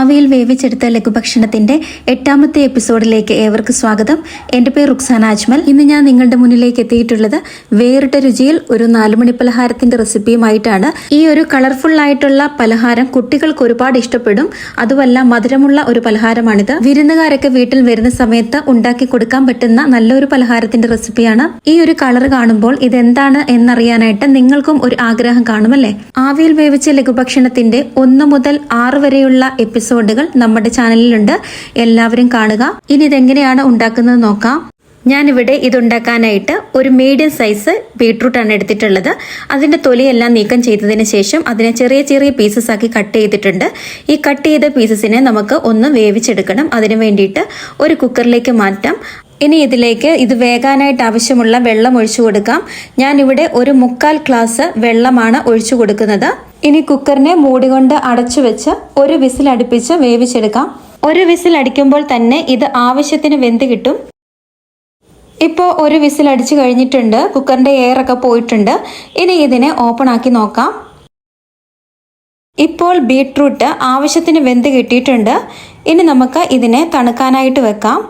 ആവിയിൽ വേവിച്ചെടുത്ത ലഘുഭക്ഷണത്തിന്റെ എട്ടാമത്തെ എപ്പിസോഡിലേക്ക് ഏവർക്ക് സ്വാഗതം. എന്റെ പേര് റുക്സാന അജ്മൽ. ഇന്ന് ഞാൻ നിങ്ങളുടെ മുന്നിലേക്ക് എത്തിയിട്ടുള്ളത് വേറിട്ട രുചിയിൽ ഒരു നാലുമണി പലഹാരത്തിന്റെ റെസിപ്പിയുമായിട്ടാണ്. ഈ ഒരു കളർഫുൾ ആയിട്ടുള്ള പലഹാരം കുട്ടികൾക്ക് ഒരുപാട് ഇഷ്ടപ്പെടും. അതുമല്ല മധുരമുള്ള ഒരു പലഹാരമാണിത്. വിരുന്നുകാരൊക്കെ വീട്ടിൽ വരുന്ന സമയത്ത് ഉണ്ടാക്കി കൊടുക്കാൻ പറ്റുന്ന നല്ലൊരു പലഹാരത്തിന്റെ റെസിപ്പിയാണ്. ഈ ഒരു കളർ കാണുമ്പോൾ ഇത് ഇതെന്താണ് എന്നറിയാനായിട്ട് നിങ്ങൾക്കും ഒരു ആഗ്രഹം കാണുമല്ലേ ആവിയിൽ വേവിച്ച ലഘുഭക്ഷണത്തിന്റെ ഒന്ന് മുതൽ ആറ് വരെയുള്ള എപ്പിസോഡുകൾ നമ്മുടെ ചാനലിലുണ്ട് എല്ലാവരും കാണുക. ഇനി ഇതെങ്ങനെയാണ് ഉണ്ടാക്കുന്നത് നോക്കാം. ഞാനിവിടെ ഇതുണ്ടാക്കാനായിട്ട് ഒരു മീഡിയം സൈസ് ബീട്രൂട്ടാണ് എടുത്തിട്ടുള്ളത്. അതിന്റെ തൊലിയെല്ലാം നീക്കം ചെയ്തതിന് ശേഷം അതിനെ ചെറിയ ചെറിയ പീസസ് ആക്കി കട്ട് ചെയ്തിട്ടുണ്ട്. ഈ കട്ട് ചെയ്ത പീസസിനെ നമുക്ക് ഒന്ന് വേവിച്ചെടുക്കണം. അതിന് വേണ്ടിയിട്ട് ഒരു കുക്കറിലേക്ക് മാറ്റാം. ഇനി ഇതിലേക്ക് ഇത് വേകാനായിട്ട് ആവശ്യമുള്ള വെള്ളം ഒഴിച്ചു കൊടുക്കാം. ഞാനിവിടെ ഒരു മുക്കാൽ ഗ്ലാസ് വെള്ളമാണ് ഒഴിച്ചു കൊടുക്കുന്നത്. ഇനി കുക്കറിനെ മൂടി കൊണ്ട് അടച്ചു വെച്ച് ഒരു വിസിൽ അടുപ്പിച്ച് വേവിച്ചെടുക്കാം. ഒരു വിസിൽ അടിക്കുമ്പോൾ തന്നെ ഇത് ആവശ്യത്തിന് വെന്ത് കിട്ടും. ഇപ്പോൾ ഒരു വിസിൽ അടിച്ചു കഴിഞ്ഞിട്ടുണ്ട്. കുക്കറിന്റെ എയറൊക്കെ പോയിട്ടുണ്ട്. ഇനി ഇതിനെ ഓപ്പൺ ആക്കി നോക്കാം. ഇപ്പോൾ ബീട്രൂട്ട് ആവശ്യത്തിന് വെന്ത് കിട്ടിയിട്ടുണ്ട്. ഇനി നമുക്ക് ഇതിനെ തണുക്കാനായിട്ട് വെക്കാം.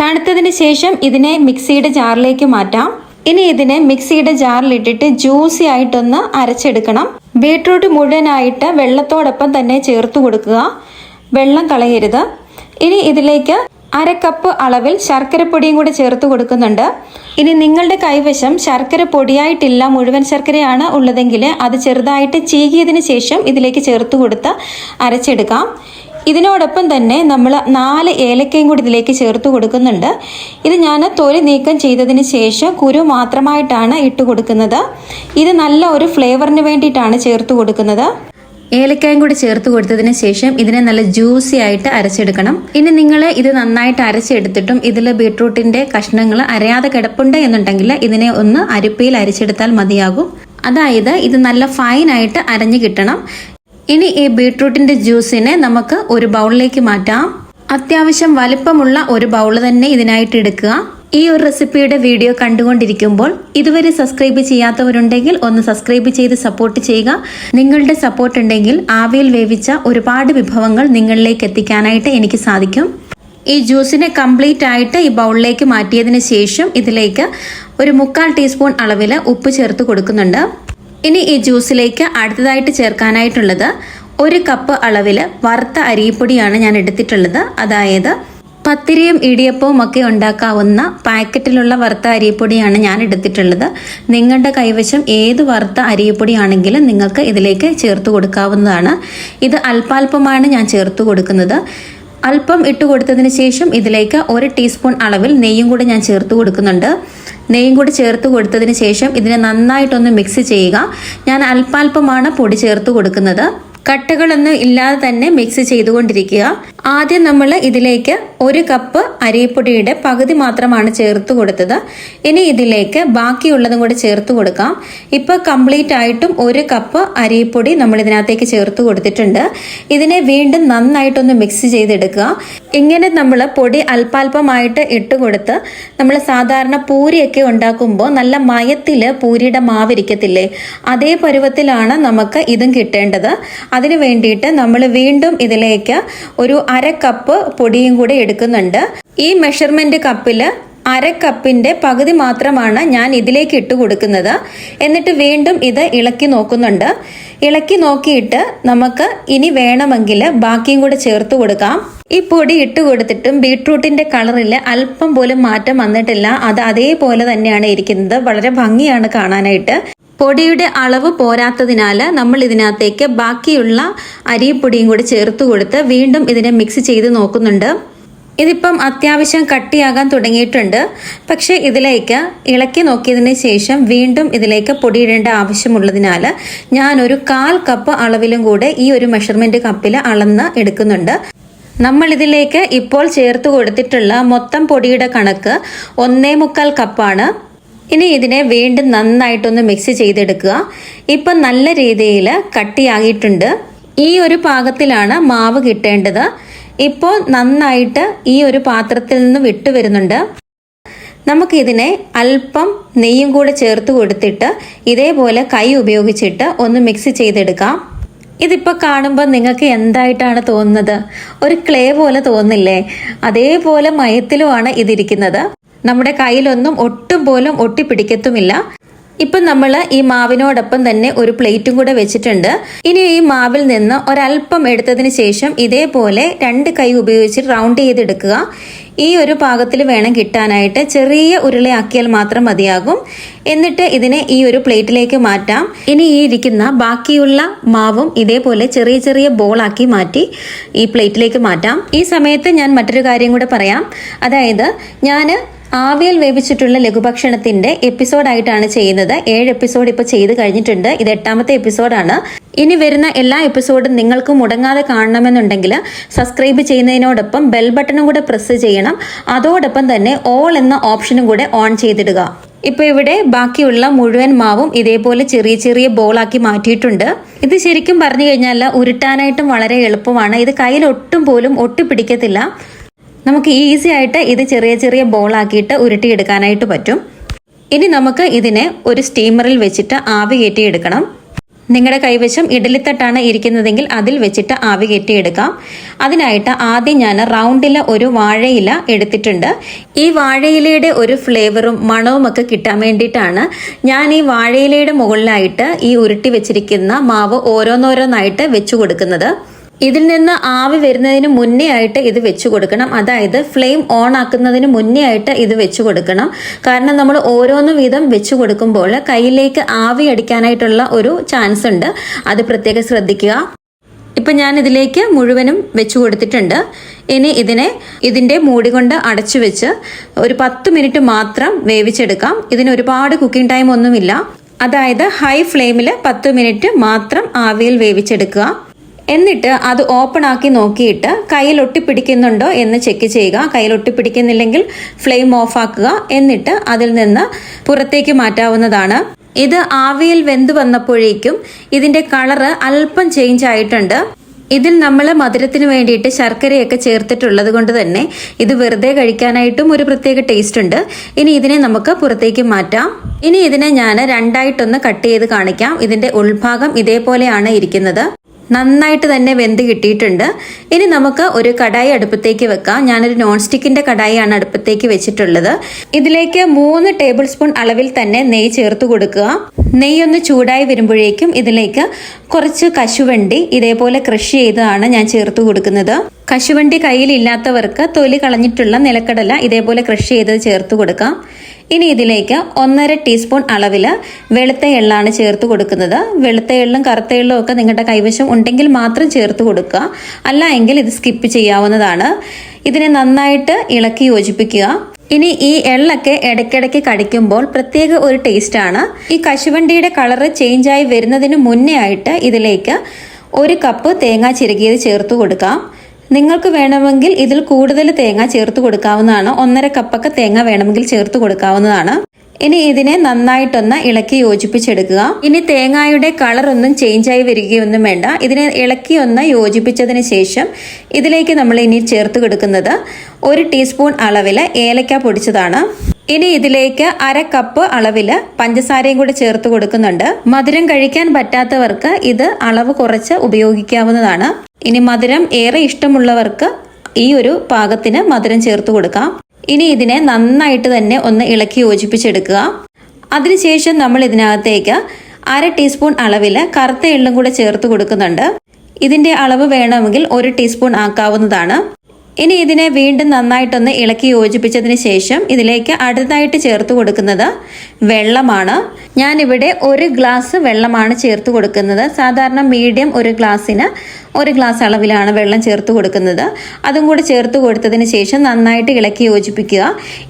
തണുത്തതിന് ശേഷം ഇതിനെ മിക്സിയുടെ ജാറിലേക്ക് മാറ്റാം. ഇനി ഇതിനെ മിക്സിയുടെ ജാറിലിട്ടിട്ട് ജ്യൂസി ആയിട്ടൊന്ന് അരച്ചെടുക്കണം. ബീട്രൂട്ട് മുഴുവനായിട്ട് വെള്ളത്തോടൊപ്പം തന്നെ ചേർത്ത് കൊടുക്കുക. വെള്ളം കളയരുത്. ഇനി ഇതിലേക്ക് അര കപ്പ് അളവിൽ ശർക്കരപ്പൊടിയും കൂടി ചേർത്ത് കൊടുക്കുന്നുണ്ട്. ഇനി നിങ്ങളുടെ കൈവശം ശർക്കര പൊടിയായിട്ടില്ല മുഴുവൻ ശർക്കരയാണ് ഉള്ളതെങ്കിൽ അത് ചെറുതായിട്ട് ചീകിയതിന് ശേഷം ഇതിലേക്ക് ചേർത്ത് കൊടുത്ത് അരച്ചെടുക്കാം. ഇതിനോടൊപ്പം തന്നെ നമ്മൾ നാല് ഏലക്കയും കൂടി ഇതിലേക്ക് ചേർത്ത് കൊടുക്കുന്നുണ്ട്. ഇത് ഞാൻ തൊലി നീക്കം ചെയ്തതിന് ശേഷം കുരു മാത്രമായിട്ടാണ് ഇട്ട് കൊടുക്കുന്നത്. ഇത് നല്ല ഒരു ഫ്ലേവറിന് വേണ്ടിയിട്ടാണ് ചേർത്ത് കൊടുക്കുന്നത്. ഏലക്കായും കൂടി ചേർത്ത് കൊടുത്തതിന് ശേഷം ഇതിനെ നല്ല ജ്യൂസി ആയിട്ട് അരച്ചെടുക്കണം. ഇനി നിങ്ങൾ ഇത് നന്നായിട്ട് അരച്ചെടുത്തിട്ടും ഇതിൽ ബീട്രൂട്ടിന്റെ കഷ്ണങ്ങൾ അരയാതെ കിടപ്പുണ്ട് എന്നുണ്ടെങ്കിൽ ഇതിനെ ഒന്ന് അരിപ്പയിൽ അരിച്ചെടുത്താൽ മതിയാകും. അതായത് ഇത് നല്ല ഫൈനായിട്ട് അരഞ്ഞു കിട്ടണം. ഇനി ഈ ബീട്രൂട്ടിന്റെ ജ്യൂസിനെ നമുക്ക് ഒരു ബൗളിലേക്ക് മാറ്റാം. അത്യാവശ്യം വലിപ്പമുള്ള ഒരു ബൗൾ തന്നെ ഇതിനായിട്ട് എടുക്കുക. ഈ ഒരു റെസിപ്പിയുടെ വീഡിയോ കണ്ടുകൊണ്ടിരിക്കുമ്പോൾ ഇതുവരെ സബ്സ്ക്രൈബ് ചെയ്യാത്തവരുണ്ടെങ്കിൽ ഒന്ന് സബ്സ്ക്രൈബ് ചെയ്ത് സപ്പോർട്ട് ചെയ്യുക. നിങ്ങളുടെ സപ്പോർട്ട് ഉണ്ടെങ്കിൽ ആവിയിൽ വേവിച്ച ഒരുപാട് വിഭവങ്ങൾ നിങ്ങളിലേക്ക് എത്തിക്കാനായിട്ട് എനിക്ക് സാധിക്കും. ഈ ജ്യൂസിനെ കംപ്ലീറ്റ് ആയിട്ട് ഈ ബൗളിലേക്ക് മാറ്റിയതിന് ശേഷം ഇതിലേക്ക് ഒരു മുക്കാൽ ടീസ്പൂൺ അളവിൽ ഉപ്പ് ചേർത്ത് കൊടുക്കുന്നുണ്ട്. ഇനി ഈ ജ്യൂസിലേക്ക് അടുത്തതായിട്ട് ചേർക്കാനായിട്ടുള്ളത് ഒരു കപ്പ് അളവിൽ വറുത്ത അരിപ്പൊടിയാണ് ഞാൻ എടുത്തിട്ടുള്ളത്. അതായത് പത്തിരിയും ഇടിയപ്പവും ഒക്കെ ഉണ്ടാക്കാവുന്ന പാക്കറ്റിലുള്ള വറുത്ത അരിപ്പൊടിയാണ് ഞാൻ എടുത്തിട്ടുള്ളത്. നിങ്ങളുടെ കൈവശം ഏത് വറുത്ത അരിപ്പൊടിയാണെങ്കിലും നിങ്ങൾക്ക് ഇതിലേക്ക് ചേർത്ത് കൊടുക്കാവുന്നതാണ്. ഇത് അല്പാൽപമാണ് ഞാൻ ചേർത്ത് കൊടുക്കുന്നത്. അല്പം ഇട്ട് കൊടുത്തതിന് ശേഷം ഇതിലേക്ക് ഒരു ടീസ്പൂൺ അളവിൽ നെയ്യും കൂടി ഞാൻ ചേർത്ത് കൊടുക്കുന്നുണ്ട്. നെയ്യും കൂടി ചേർത്ത് കൊടുത്തതിന് ശേഷം ഇതിനെ നന്നായിട്ടൊന്ന് മിക്സ് ചെയ്യുക. ഞാൻ അല്പാൽപമാണ് പൊടി ചേർത്ത് കൊടുക്കുന്നത്. കട്ടകളൊന്നും ഇല്ലാതെ തന്നെ മിക്സ് ചെയ്തുകൊണ്ടിരിക്കുക. ആദ്യം നമ്മൾ ഇതിലേക്ക് ഒരു കപ്പ് അരിപ്പൊടിയുടെ പകുതി മാത്രമാണ് ചേർത്ത് കൊടുത്തത്. ഇനി ഇതിലേക്ക് ബാക്കിയുള്ളതും കൂടി ചേർത്ത് കൊടുക്കാം. ഇപ്പൊ കംപ്ലീറ്റ് ആയിട്ടും ഒരു കപ്പ് അരിപ്പൊടി നമ്മൾ ഇതിനകത്തേക്ക് ചേർത്ത് കൊടുത്തിട്ടുണ്ട്. ഇതിനെ വീണ്ടും നന്നായിട്ടൊന്ന് മിക്സ് ചെയ്തെടുക്കുക. ഇങ്ങനെ നമ്മൾ പൊടി അല്പാൽപമായിട്ട് ഇട്ട് കൊടുത്ത് നമ്മൾ സാധാരണ പൂരിയൊക്കെ ഉണ്ടാക്കുമ്പോൾ നല്ല മയത്തിൽ പൂരിയുടെ മാവിരിക്കത്തില്ലേ? അതേ പരുവത്തിലാണ് നമുക്ക് ഇതും കിട്ടേണ്ടത്. അതിന് വേണ്ടിയിട്ട് നമ്മൾ വീണ്ടും ഇതിലേക്ക് ഒരു അര കപ്പ് പൊടിയും കൂടി എടുക്കുന്നുണ്ട്. ഈ മെഷർമെന്റ് കപ്പിൽ അര കപ്പിന്റെ പകുതി മാത്രമാണ് ഞാൻ ഇതിലേക്ക് ഇട്ട് കൊടുക്കുന്നത്. എന്നിട്ട് വീണ്ടും ഇത് ഇളക്കി നോക്കുന്നുണ്ട്. ഇളക്കി നോക്കിയിട്ട് നമുക്ക് ഇനി വേണമെങ്കിൽ ബാക്കിയും കൂടെ ചേർത്ത് കൊടുക്കാം. ഈ പൊടി ഇട്ട് കൊടുത്തിട്ടും ബീട്രൂട്ടിന്റെ കളറിൽ അല്പം പോലും മാറ്റം വന്നിട്ടില്ല. അത് അതേപോലെ തന്നെയാണ് ഇരിക്കുന്നത്. വളരെ ഭംഗിയാണ് കാണാനായിട്ട്. പൊടിയുടെ അളവ് പോരാത്തതിനാൽ നമ്മൾ ഇതിനകത്തേക്ക് ബാക്കിയുള്ള അരിപ്പൊടിയും കൂടി ചേർത്ത് കൊടുത്ത് വീണ്ടും ഇതിനെ മിക്സ് ചെയ്ത് നോക്കുന്നുണ്ട്. ഇതിപ്പം അത്യാവശ്യം കട്ടിയാകാൻ തുടങ്ങിയിട്ടുണ്ട്. പക്ഷേ ഇതിലേക്ക് ഇളക്കി നോക്കിയതിന് ശേഷം വീണ്ടും ഇതിലേക്ക് പൊടിയിടേണ്ട ആവശ്യമുള്ളതിനാൽ ഞാനൊരു കാൽ കപ്പ് അളവിലും കൂടെ ഈ ഒരു മെഷർമെന്റ് കപ്പിൽ അളന്ന് എടുക്കുന്നുണ്ട്. നമ്മൾ ഇതിലേക്ക് ഇപ്പോൾ ചേർത്ത് കൊടുത്തിട്ടുള്ള മൊത്തം പൊടിയുടെ കണക്ക് ഒന്നേ മുക്കാൽ കപ്പാണ്. ഇനി ഇതിനെ വീണ്ടും നന്നായിട്ടൊന്ന് മിക്സ് ചെയ്തെടുക്കുക. ഇപ്പം നല്ല രീതിയിൽ കട്ടിയാകിയിട്ടുണ്ട് ഈ ഒരു പാകത്തിലാണ് മാവ് കിട്ടേണ്ടത്. ഇപ്പോൾ നന്നായിട്ട് ഈ ഒരു പാത്രത്തിൽ നിന്ന് വിട്ടു വരുന്നുണ്ട്. നമുക്കിതിനെ അല്പം നെയ്യും കൂടെ ചേർത്ത് കൊടുത്തിട്ട് ഇതേപോലെ കൈ ഉപയോഗിച്ചിട്ട് ഒന്ന് മിക്സ് ചെയ്തെടുക്കാം. ഇതിപ്പോൾ കാണുമ്പോൾ നിങ്ങൾക്ക് എന്തായിട്ടാണ് തോന്നുന്നത്? ഒരു ക്ലേ പോലെ തോന്നില്ലേ? അതേപോലെ മയത്തിലുമാണ് ഇതിരിക്കുന്നത്. നമ്മുടെ കയ്യിലൊന്നും ഒട്ടും പോലും ഒട്ടിപ്പിടിക്കത്തുമില്ല. ഇപ്പം നമ്മൾ ഈ മാവിനോടൊപ്പം തന്നെ ഒരു പ്ലേറ്റും കൂടെ വെച്ചിട്ടുണ്ട്. ഇനി ഈ മാവിൽ നിന്ന് ഒരല്പം എടുത്തതിന് ശേഷം ഇതേപോലെ രണ്ട് കൈ ഉപയോഗിച്ച് റൗണ്ട് ചെയ്തെടുക്കുക. ഈ ഒരു പാകത്തിൽ വേണം കിട്ടാനായിട്ട്. ചെറിയ ഉരുളയാക്കിയാൽ മാത്രം മതിയാകും. എന്നിട്ട് ഇതിനെ ഈ ഒരു പ്ലേറ്റിലേക്ക് മാറ്റാം. ഇനി ഈ ഇരിക്കുന്ന ബാക്കിയുള്ള മാവും ഇതേപോലെ ചെറിയ ചെറിയ ബോളാക്കി മാറ്റി ഈ പ്ലേറ്റിലേക്ക് മാറ്റാം. ഈ സമയത്ത് ഞാൻ മറ്റൊരു കാര്യം കൂടെ പറയാം. അതായത് ഞാൻ ആവിയൽ വേവിച്ചിട്ടുള്ള ലഘുഭക്ഷണത്തിന്റെ എപ്പിസോഡായിട്ടാണ് ചെയ്യുന്നത്. ഏഴ് എപ്പിസോഡ് ഇപ്പൊ ചെയ്ത് കഴിഞ്ഞിട്ടുണ്ട്. ഇത് എട്ടാമത്തെ എപ്പിസോഡാണ്. ഇനി വരുന്ന എല്ലാ എപ്പിസോഡും നിങ്ങൾക്ക് മുടങ്ങാതെ കാണണമെന്നുണ്ടെങ്കിൽ സബ്സ്ക്രൈബ് ചെയ്യുന്നതിനോടൊപ്പം ബെൽ ബട്ടണും കൂടെ പ്രസ് ചെയ്യണം. അതോടൊപ്പം തന്നെ ഓൾ എന്ന ഓപ്ഷനും കൂടെ ഓൺ ചെയ്തിടുക. ഇപ്പൊ ഇവിടെ ബാക്കിയുള്ള മുഴുവൻ മാവും ഇതേപോലെ ചെറിയ ചെറിയ ബോളാക്കി മാറ്റിയിട്ടുണ്ട്. ഇത് ശരിക്കും പറഞ്ഞു കഴിഞ്ഞാൽ ഉരുട്ടാനായിട്ടും വളരെ എളുപ്പമാണ്. ഇത് കയ്യിൽ ഒട്ടും പോലും ഒട്ടിപ്പിടിക്കത്തില്ല. നമുക്ക് ഈസി ആയിട്ട് ഇത് ചെറിയ ചെറിയ ബോളാക്കിയിട്ട് ഉരുട്ടിയെടുക്കാനായിട്ട് പറ്റും. ഇനി നമുക്ക് ഇതിനെ ഒരു സ്റ്റീമറിൽ വെച്ചിട്ട് ആവി കയറ്റിയെടുക്കണം. നിങ്ങളുടെ കൈവശം ഇഡലിത്തട്ടാണ് ഇരിക്കുന്നതെങ്കിൽ അതിൽ വെച്ചിട്ട് ആവി കയറ്റിയെടുക്കാം. അതിനായിട്ട് ആദ്യം ഞാൻ റൗണ്ടില ഒരു വാഴയില എടുത്തിട്ടുണ്ട്. ഈ വാഴയിലയുടെ ഒരു ഫ്ലേവറും മണവും ഒക്കെ കിട്ടാൻ വേണ്ടിയിട്ടാണ് ഞാൻ ഈ വാഴയിലയുടെ മുകളിലായിട്ട് ഈ ഉരുട്ടി വെച്ചിരിക്കുന്ന മാവ് ഓരോന്നോരോന്നായിട്ട് വെച്ചു കൊടുക്കുന്നത്. ഇതിൽ നിന്ന് ആവി വരുന്നതിന് മുന്നേ ആയിട്ട് ഇത് വെച്ചു കൊടുക്കണം. അതായത് ഫ്ലെയിം ഓൺ ആക്കുന്നതിന് മുന്നേ ആയിട്ട് ഇത് വെച്ചു കൊടുക്കണം. കാരണം നമ്മൾ ഓരോന്ന് വീതം വെച്ചു കൊടുക്കുമ്പോൾ കയ്യിലേക്ക് ആവി അടിക്കാനായിട്ടുള്ള ഒരു ചാൻസ് ഉണ്ട്. അത് പ്രത്യേകം ശ്രദ്ധിക്കുക. ഇപ്പം ഞാൻ ഇതിലേക്ക് മുഴുവനും വെച്ചു കൊടുത്തിട്ടുണ്ട്. ഇനി ഇതിനെ ഇതിന്റെ മൂടി കൊണ്ട് അടച്ചു വെച്ച് ഒരു പത്ത് മിനിറ്റ് മാത്രം വേവിച്ചെടുക്കാം. ഇതിന് ഒരുപാട് കുക്കിംഗ് ടൈം ഒന്നുമില്ല. അതായത് ഹൈ ഫ്ലെയിമിൽ പത്ത് മിനിറ്റ് മാത്രം ആവിയിൽ വേവിച്ചെടുക്കുക. എന്നിട്ട് അത് ഓപ്പൺ ആക്കി നോക്കിയിട്ട് കയ്യിൽ ഒട്ടിപ്പിടിക്കുന്നുണ്ടോ എന്ന് ചെക്ക് ചെയ്യുക. കയ്യിൽ ഒട്ടിപ്പിടിക്കുന്നില്ലെങ്കിൽ ഫ്ലെയിം ഓഫ് ആക്കുക. എന്നിട്ട് അതിൽ നിന്ന് പുറത്തേക്ക് മാറ്റാവുന്നതാണ്. ഇത് ആവിയിൽ വെന്ത് വന്നപ്പോഴേക്കും ഇതിന്റെ കളറ് അല്പം ചേഞ്ച് ആയിട്ടുണ്ട്. ഇതിൽ നമ്മൾ മധുരത്തിന് വേണ്ടിയിട്ട് ശർക്കരയൊക്കെ ചേർത്തിട്ടുള്ളത് കൊണ്ട് തന്നെ ഇത് വെറുതെ കഴിക്കാനായിട്ടും ഒരു പ്രത്യേക ടേസ്റ്റ് ഉണ്ട്. ഇനി ഇതിനെ നമുക്ക് പുറത്തേക്ക് മാറ്റാം. ഇനി ഇതിനെ ഞാൻ രണ്ടായിട്ടൊന്ന് കട്ട് ചെയ്ത് കാണിക്കാം. ഇതിന്റെ ഉൾഭാഗം ഇതേപോലെയാണ് ഇരിക്കുന്നത്. നന്നായിട്ട് തന്നെ വെന്ത് കിട്ടിയിട്ടുണ്ട്. ഇനി നമുക്ക് ഒരു കടായി അടുപ്പത്തേക്ക് വെക്കാം. ഞാനൊരു നോൺ സ്റ്റിക്കിന്റെ കടായിയാണ് അടുപ്പത്തേക്ക് വെച്ചിട്ടുള്ളത്. ഇതിലേക്ക് മൂന്ന് ടേബിൾ സ്പൂൺ അളവിൽ തന്നെ നെയ്യ് ചേർത്ത് കൊടുക്കുക. നെയ്യ് ഒന്ന് ചൂടായി വരുമ്പോഴേക്കും ഇതിലേക്ക് കുറച്ച് കശുവണ്ടി ഇതേപോലെ കൃഷി ചെയ്തതാണ് ഞാൻ ചേർത്ത് കൊടുക്കുന്നത്. കശുവണ്ടി കയ്യിലില്ലാത്തവർക്ക് തൊലി കളഞ്ഞിട്ടുള്ള നിലക്കടല ഇതേപോലെ കൃഷി ചെയ്തത് ചേർത്ത് കൊടുക്കാം. ഇനി ഇതിലേക്ക് ഒന്നര ടീസ്പൂൺ അളവിൽ വെളുത്ത എള്ളാണ് ചേർത്ത് കൊടുക്കുന്നത്. വെളുത്ത എള്ളും കറുത്ത എള്ളും ഒക്കെ നിങ്ങളുടെ കൈവശം ഉണ്ടെങ്കിൽ മാത്രം ചേർത്ത് കൊടുക്കുക. അല്ല എങ്കിൽ ഇത് സ്കിപ്പ് ചെയ്യാവുന്നതാണ്. ഇതിനെ നന്നായിട്ട് ഇളക്കി യോജിപ്പിക്കുക. ഇനി ഈ എള്ളൊക്കെ ഇടയ്ക്കിടയ്ക്ക് കടിക്കുമ്പോൾ പ്രത്യേക ഒരു ടേസ്റ്റാണ് ഈ കശുവണ്ടിയുടെ കളറ് ചേഞ്ചായി വരുന്നതിന് മുന്നേ ആയിട്ട് ഇതിലേക്ക് ഒരു കപ്പ് തേങ്ങ ചിരകിയത് ചേർത്ത് കൊടുക്കാം. നിങ്ങൾക്ക് വേണമെങ്കിൽ ഇതിൽ കൂടുതൽ തേങ്ങ ചേർത്ത് കൊടുക്കാവുന്നതാണ്. ഒന്നര കപ്പൊക്കെ തേങ്ങ വേണമെങ്കിൽ ചേർത്ത് കൊടുക്കാവുന്നതാണ്. ഇനി ഇതിനെ നന്നായിട്ടൊന്ന് ഇളക്കി യോജിപ്പിച്ചെടുക്കുക. ഇനി തേങ്ങായുടെ കളർ ഒന്നും ചേഞ്ച് ആയി വരികയൊന്നും വേണ്ട. ഇതിനെ ഇളക്കി ഒന്ന് യോജിപ്പിച്ചതിന് ശേഷം ഇതിലേക്ക് നമ്മൾ ഇനി ചേർത്ത് കൊടുക്കുന്നത് ഒരു ടീസ്പൂൺ അളവിൽ ഏലക്ക പൊടിച്ചതാണ്. ഇനി ഇതിലേക്ക് അര കപ്പ് അളവിൽ പഞ്ചസാരയും കൂടി ചേർത്ത് കൊടുക്കുന്നുണ്ട്. മധുരം കഴിക്കാൻ പറ്റാത്തവർക്ക് ഇത് അളവ് കുറച്ച് ഉപയോഗിക്കാവുന്നതാണ്. ഇനി മധുരം ഏറെ ഇഷ്ടമുള്ളവർക്ക് ഈ ഒരു പാകത്തിന് മധുരം ചേർത്ത് കൊടുക്കാം. ഇനി ഇതിനെ നന്നായിട്ട് തന്നെ ഒന്ന് ഇളക്കി യോജിപ്പിച്ചെടുക്കുക. അതിനുശേഷം നമ്മൾ ഇതിനകത്തേക്ക് അര ടീസ്പൂൺ അളവിൽ കറുത്ത എള്ളും കൂടെ ചേർത്ത് കൊടുക്കുന്നുണ്ട്. ഇതിന്റെ അളവ് വേണമെങ്കിൽ ഒരു ടീസ്പൂൺ ആക്കാവുന്നതാണ്. ഇനി ഇതിനെ വീണ്ടും നന്നായിട്ടൊന്ന് ഇളക്കി യോജിപ്പിച്ചതിന് ശേഷം ഇതിലേക്ക് അടുത്തായിട്ട് ചേർത്ത് കൊടുക്കുന്നത് വെള്ളമാണ്. ഞാനിവിടെ ഒരു ഗ്ലാസ് വെള്ളമാണ് ചേർത്ത് കൊടുക്കുന്നത്. സാധാരണ മീഡിയം ഒരു ഗ്ലാസ്സിന് ഒരു ഗ്ലാസ് അളവിലാണ് വെള്ളം ചേർത്ത് കൊടുക്കുന്നത്. അതും കൂടി ചേർത്ത് കൊടുത്തതിന് ശേഷം നന്നായിട്ട് ഇളക്കി യോജിപ്പിക്കുക.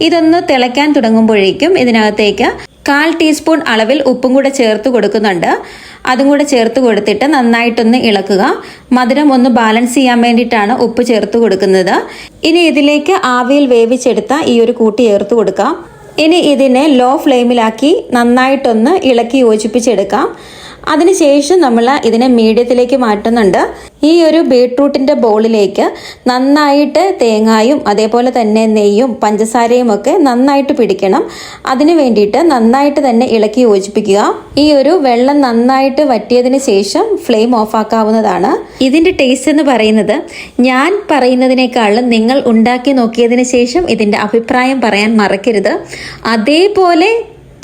ഇതൊന്ന് തിളയ്ക്കാൻ തുടങ്ങുമ്പോഴേക്കും ഇതിനകത്തേക്ക് കാൽ ടീസ്പൂൺ അളവിൽ ഉപ്പും കൂടെ ചേർത്ത് കൊടുക്കുന്നുണ്ട്. അതും കൂടെ ചേർത്ത് കൊടുത്തിട്ട് നന്നായിട്ടൊന്ന് ഇളക്കുക. മധുരം ഒന്ന് ബാലൻസ് ചെയ്യാൻ വേണ്ടിയിട്ടാണ് ഉപ്പ് ചേർത്ത് കൊടുക്കുന്നത്. ഇനി ഇതിലേക്ക് ആവിയിൽ വേവിച്ചെടുത്ത ഈ ഒരു കൂട്ടി ചേർത്ത് കൊടുക്കാം. ഇനി ഇതിനെ ലോ ഫ്ലെയിമിലാക്കി നന്നായിട്ടൊന്ന് ഇളക്കി യോജിപ്പിച്ചെടുക്കാം. അതിനുശേഷം നമ്മൾ ഇതിനെ മീഡിയത്തിലേക്ക് മാറ്റുന്നുണ്ട്. ഈ ഒരു ബീട്രൂട്ടിന്റെ ബോളിലേക്ക് നന്നായിട്ട് തേങ്ങായും അതേപോലെ തന്നെ നെയ്യും പഞ്ചസാരയും ഒക്കെ നന്നായിട്ട് പിടിക്കണം. അതിന് വേണ്ടിയിട്ട് നന്നായിട്ട് തന്നെ ഇളക്കി യോജിപ്പിക്കുക. ഈ ഒരു വെള്ളം നന്നായിട്ട് വറ്റിയതിന് ശേഷം ഫ്ലെയിം ഓഫ് ആക്കാവുന്നതാണ്. ഇതിന്റെ ടേസ്റ്റ് എന്ന് പറയുന്നത് ഞാൻ പറയുന്നതിനേക്കാളും നിങ്ങൾ ഉണ്ടാക്കി നോക്കിയതിന് ശേഷം ഇതിന്റെ അഭിപ്രായം പറയാൻ മറക്കരുത്. അതേപോലെ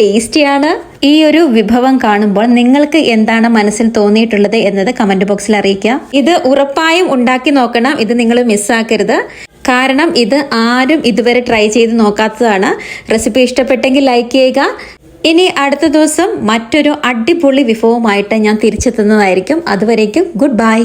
ടേസ്റ്റിയാണ് ഈ ഒരു വിഭവം കാണുമ്പോൾ നിങ്ങൾക്ക് എന്താണ് മനസ്സിൽ തോന്നിയിട്ടുള്ളത് എന്നത് കമന്റ് ബോക്സിൽ അറിയിക്കുക. ഇത് ഉറപ്പായും ഉണ്ടാക്കി നോക്കണം. ഇത് നിങ്ങൾ മിസ്സാക്കരുത് കാരണം ഇത് ആരും ഇതുവരെ ട്രൈ ചെയ്ത് നോക്കാത്തതാണ്. റെസിപ്പി ഇഷ്ടപ്പെട്ടെങ്കിൽ ലൈക്ക് ചെയ്യുക. ഇനി അടുത്ത ദിവസം മറ്റൊരു അടിപൊളി വിഭവമായിട്ട് ഞാൻ തിരിച്ചെത്തുന്നതായിരിക്കും. അതുവരേക്കും ഗുഡ് ബൈ